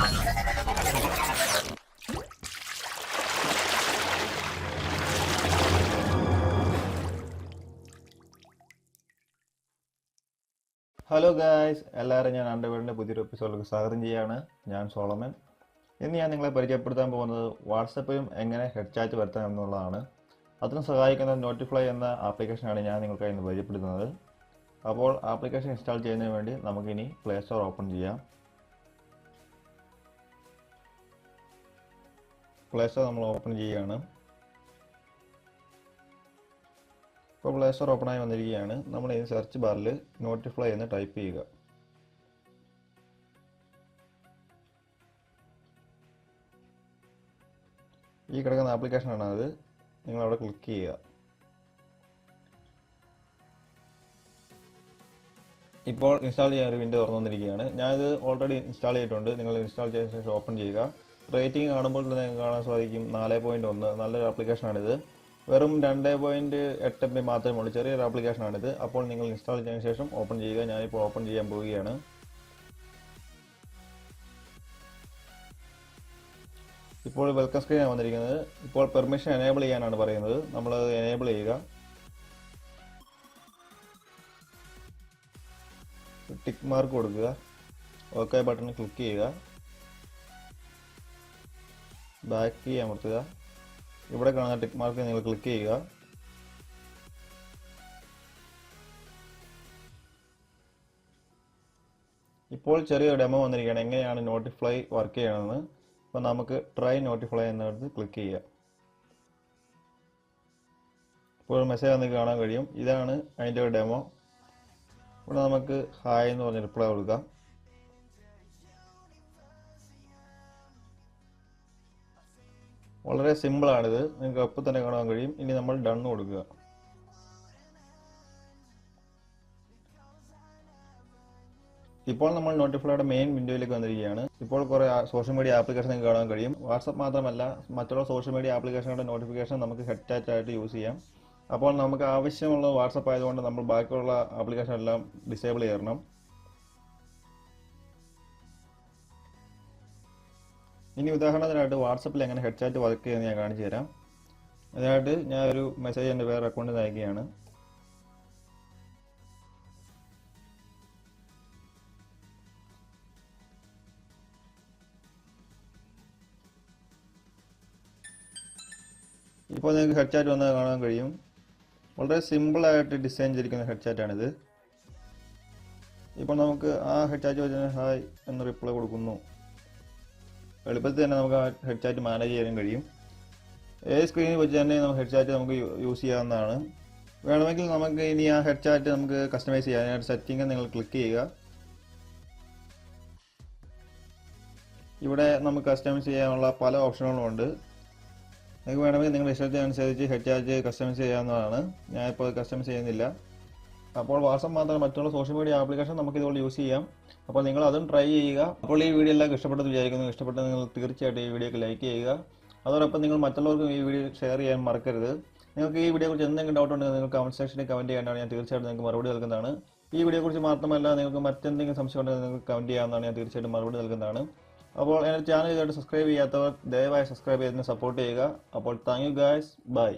Hello guys എല്ലാവരും ഞാൻ അണ്ടർവേഡിന്റെ പുതിയൊരു എപ്പിസോഡിലേക്ക് സ്വാഗതം ചെയ്യാണ് ഞാൻ സോളമൻ. ഇന്ന് ഞാൻ നിങ്ങളെ പരിചയപ്പെടുത്താൻ പോകുന്നത് വാട്സപ്പിലും എങ്ങനെ ഹെഡ് ചാറ്റ് വരുത്താം എന്നുള്ളതാണ്. അതിന് സഹായിക്കുന്ന നോട്ടിഫ്ലൈ എന്ന ആപ്ലിക്കേഷനാണ് ഞാൻ നിങ്ങൾക്ക് ഇന്ന് പരിചയപ്പെടുത്തുന്നത്. അപ്പോൾ ആപ്ലിക്കേഷൻ ഇൻസ്റ്റാൾ ചെയ്യുന്നതിന് വേണ്ടി നമുക്കിനി പ്ലേ സ്റ്റോർ ഓപ്പൺ ചെയ്യാം. പ്ലേ സ്റ്റോർ നമ്മൾ ഓപ്പൺ ചെയ്യുകയാണ്. ഇപ്പോൾ ഓപ്പൺ ആയി വന്നിരിക്കുകയാണ്. നമ്മൾ ഈ സെർച്ച് ബാറിൽ നോട്ടിഫ്ലൈ എന്ന് ടൈപ്പ് ചെയ്യുക. ഈ കിടക്കുന്ന ആപ്ലിക്കേഷനാണ് അത്. നിങ്ങൾ അവിടെ ക്ലിക്ക് ചെയ്യുക. ഇപ്പോൾ ഇൻസ്റ്റാൾ ചെയ്യാൻ ഒരു വിൻഡോ തുറന്നു വന്നിരിക്കുകയാണ് ഞാനിത് ഓൾറെഡി ഇൻസ്റ്റാൾ ചെയ്തിട്ടുണ്ട്. നിങ്ങൾ ഇൻസ്റ്റാൾ ചെയ്ത ശേഷം ഓപ്പൺ ചെയ്യുക. റേറ്റിംഗ് കാണുമ്പോൾ തന്നെ കാണാൻ സാധിക്കും. നാല് പോയിന്റ് ഒന്ന്. നല്ലൊരു ആപ്ലിക്കേഷനാണിത് വെറും രണ്ട് പോയിന്റ് എട്ട് എം ബി മാത്രമേ ഉള്ളൂ. ചെറിയൊരു ആപ്ലിക്കേഷനാണിത് അപ്പോൾ നിങ്ങൾ ഇൻസ്റ്റാൾ ചെയ്തതിനു ശേഷം ഓപ്പൺ ചെയ്യുക. ഞാനിപ്പോൾ ഓപ്പൺ ചെയ്യാൻ പോവുകയാണ്. ഇപ്പോൾ വെൽക്കം സ്ക്രീൻ ആണ് വന്നിരിക്കുന്നത്. ഇപ്പോൾ പെർമിഷൻ എനേബിൾ ചെയ്യാനാണ് പറയുന്നത്. നമ്മൾ എനേബിൾ ചെയ്യുക. ടിക്ക് മാർക്ക് കൊടുക്കുക. ഓക്കെ ബട്ടൺ ക്ലിക്ക് ചെയ്യുക. ബാക്ക് കീ അമർത്തുക ഇവിടെ കാണുന്ന ടിക്ക് മാർക്ക് നിങ്ങൾ ക്ലിക്ക് ചെയ്യുക. ഇപ്പോൾ ചെറിയൊരു ഡെമോ വന്നിരിക്കുകയാണ്. എങ്ങനെയാണ് നോട്ടിഫ്ലൈ വർക്ക് ചെയ്യണമെന്ന്? അപ്പോൾ നമുക്ക് ട്രൈ നോട്ടിഫ്ലൈ എന്നിടത്ത് ക്ലിക്ക് ചെയ്യുക ഇപ്പോൾ മെസ്സേജ് വന്ന് കാണാൻ കഴിയും. ഇതാണ് അതിന്റെ ഡെമോ ഇവിടെ നമുക്ക് ഹായ് എന്ന് പറഞ്ഞ് റിപ്ലൈ കൊടുക്കാം. വളരെ സിമ്പിളാണിത്. നിങ്ങൾക്ക് അപ്പം തന്നെ കാണാൻ കഴിയും. ഇനി നമ്മൾ ഡൺ കൊടുക്കുക. ഇപ്പോൾ നമ്മൾ നോട്ടിഫൈയുടെ മെയിൻ വിൻഡോയിലേക്ക് വന്നിരിക്കുകയാണ്. ഇപ്പോൾ കുറേ സോഷ്യൽ മീഡിയ ആപ്ലിക്കേഷൻ നിങ്ങൾക്ക് കാണാൻ കഴിയും. വാട്സപ്പ് മാത്രമല്ല മറ്റുള്ള സോഷ്യൽ മീഡിയ ആപ്ലിക്കേഷനുകളുടെ നോട്ടിഫിക്കേഷൻ നമുക്ക് ഹെഡ് ആയിട്ട് യൂസ് ചെയ്യാം. അപ്പോൾ നമുക്ക് ആവശ്യമുള്ള വാട്സപ്പ് ആയതുകൊണ്ട് നമ്മൾ ബാക്കിയുള്ള ആപ്ലിക്കേഷൻ എല്ലാം ഡിസേബിൾ ചെയ്യണം. ഇനി ഉദാഹരണത്തിനായിട്ട് വാട്സപ്പിൽ എങ്ങനെ ഹെഡ് ചാറ്റ് വർക്ക് ചെയ്യുന്നത് ഞാൻ കാണിച്ചു തരാം. അതിനായിട്ട് ഞാൻ ഒരു മെസ്സേജ് എന്റെ വേറെ അക്കൗണ്ടിൽ നിന്ന് അയക്കുകയാണ്. ഇപ്പോൾ നിങ്ങൾക്ക് ഹെഡ് ചാറ്റ് വന്നത് കാണാൻ കഴിയും. വളരെ സിമ്പിളായിട്ട് ഡിസൈൻ ചെയ്തിരിക്കുന്ന ഹെഡ് ചാറ്റാണിത് ഇപ്പോൾ നമുക്ക് ആ ഹെഡ് ചാറ്റ് വെച്ച് ഹായ് എന്ന് റിപ്ലൈ കൊടുക്കുന്നു. എളുപ്പത്തിൽ തന്നെ നമുക്ക് ആ ഹെഡ് ചാറ്റ് മാനേജ് ചെയ്യാനും കഴിയും. ഏത് സ്ക്രീനിൽ വെച്ച് തന്നെ നമുക്ക് ഹെഡ് ചാറ്റ് നമുക്ക് യൂസ് ചെയ്യാവുന്നതാണ്. വേണമെങ്കിൽ നമുക്ക് ഇനി ആ ഹെഡ് ചാറ്റ് നമുക്ക് കസ്റ്റമൈസ് ചെയ്യാനായിട്ട് അതിനായിട്ട് സെറ്റിംഗ് നിങ്ങൾ ക്ലിക്ക് ചെയ്യുക. ഇവിടെ നമുക്ക് കസ്റ്റമൈസ് ചെയ്യാനുള്ള പല ഓപ്ഷനുകളും ഉണ്ട്. നിങ്ങൾക്ക് വേണമെങ്കിൽ നിങ്ങളുടെ ഇഷ്ടത്തിനനുസരിച്ച് ഹെഡ് ചാർജ് കസ്റ്റമൈസ് ചെയ്യാവുന്നതാണ് ഞാനിപ്പോൾ കസ്റ്റമൈസ് ചെയ്യുന്നില്ല. അപ്പോൾ വാട്സപ്പ് മാത്രമല്ല മറ്റുള്ള സോഷ്യൽ മീഡിയ ആപ്ലിക്കേഷൻ നമുക്ക് ഇതുപോലെ യൂസ് ചെയ്യാം. അപ്പോൾ നിങ്ങൾ അതും ട്രൈ ചെയ്യുക. അപ്പോൾ ഈ വീഡിയോ എല്ലാം ഇഷ്ടപ്പെട്ടെന്ന് വിചാരിക്കുന്നു. ഇഷ്ടപ്പെട്ട നിങ്ങൾ തീർച്ചയായിട്ടും ഈ വീഡിയോക്ക് ലൈക്ക് ചെയ്യുക. അതോടൊപ്പം നിങ്ങൾ മറ്റുള്ളവർക്കും ഈ വീഡിയോ ഷെയർ ചെയ്യാൻ മറക്കരുത്. നിങ്ങൾക്ക് ഈ വീഡിയോ കുറിച്ച് എന്തെങ്കിലും ഡൗട്ട് ഉണ്ടെങ്കിൽ നിങ്ങൾ കമന്റ് സെക്ഷനിൽ കമന്റ് ചെയ്യാനാണ് ഞാൻ തീർച്ചയായിട്ടും നിങ്ങൾക്ക് മറുപടി നൽകുന്നതാണ്. ഈ വീഡിയോ കുറിച്ച് മാത്രമല്ല നിങ്ങൾക്ക് മറ്റെന്തെങ്കിലും സംശയം ഉണ്ടെങ്കിൽ നിങ്ങൾക്ക് കമന്റ് ചെയ്യാവുന്നതാണ് ഞാൻ തീർച്ചയായിട്ടും മറുപടി നൽകുന്നതാണ്. അപ്പോൾ എന്റെ ചാനൽ ഇതായിട്ട് സബ്സ്ക്രൈബ് ചെയ്യാത്തവർ ദയവായി സബ്സ്ക്രൈബ് ചെയ്തതിനെ സപ്പോർട്ട് ചെയ്യുക. അപ്പോൾ താങ്ക് യു ഗായ്സ് ബൈ